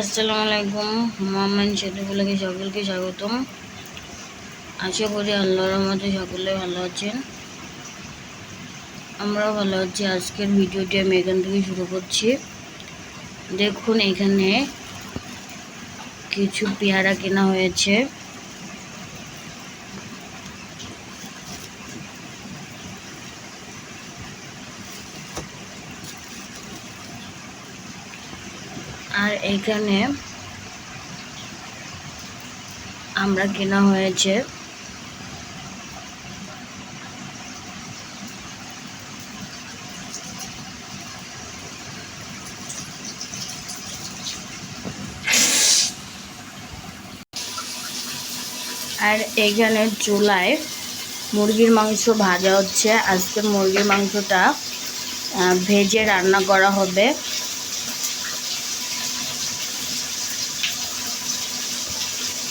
আসসালামু আলাইকুম, মোহাম্মদ শরীফুল্লাহকে সকলকে স্বাগতম। আশা করি আল্লাহর মতো সকলে ভালো আছেন। আমরাও ভালো আছি। আজকের ভিডিওটি আমি এখান থেকে শুরু করছি। দেখুন, এখানে কিছু পেয়ারা কেনা হয়েছে। আর এখানে আমরা কেনা হয়েছে আর এখানে চুলায় মুরগির মাংস ভাজা হচ্ছে। আজকে মুরগির মাংসটা ভেজে রান্না করা হবে।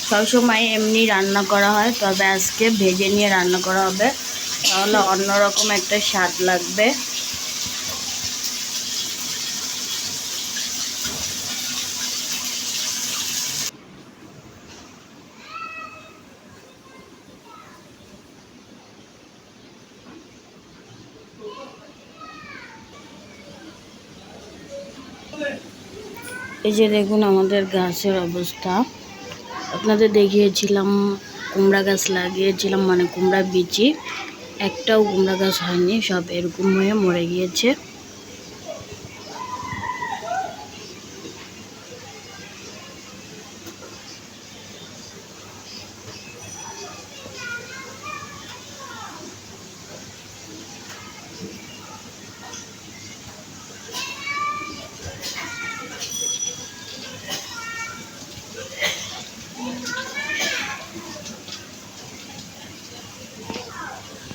সবসময় এমনি রান্না করা হয়, তবে আজকে ভেজে নিয়ে রান্না করা হবে। তাহলে অন্যরকম একটা স্বাদ লাগবে। এই যে দেখুন আমাদের গাছের অবস্থা। আপনাদের দেখিয়েছিলাম কুমড়া গাছ লাগিয়েছিলাম মানে কুমড়া বিচি। একটাও কুমড়া গাছ হয়নি, সব এরকম হয়ে মরে গিয়েছে।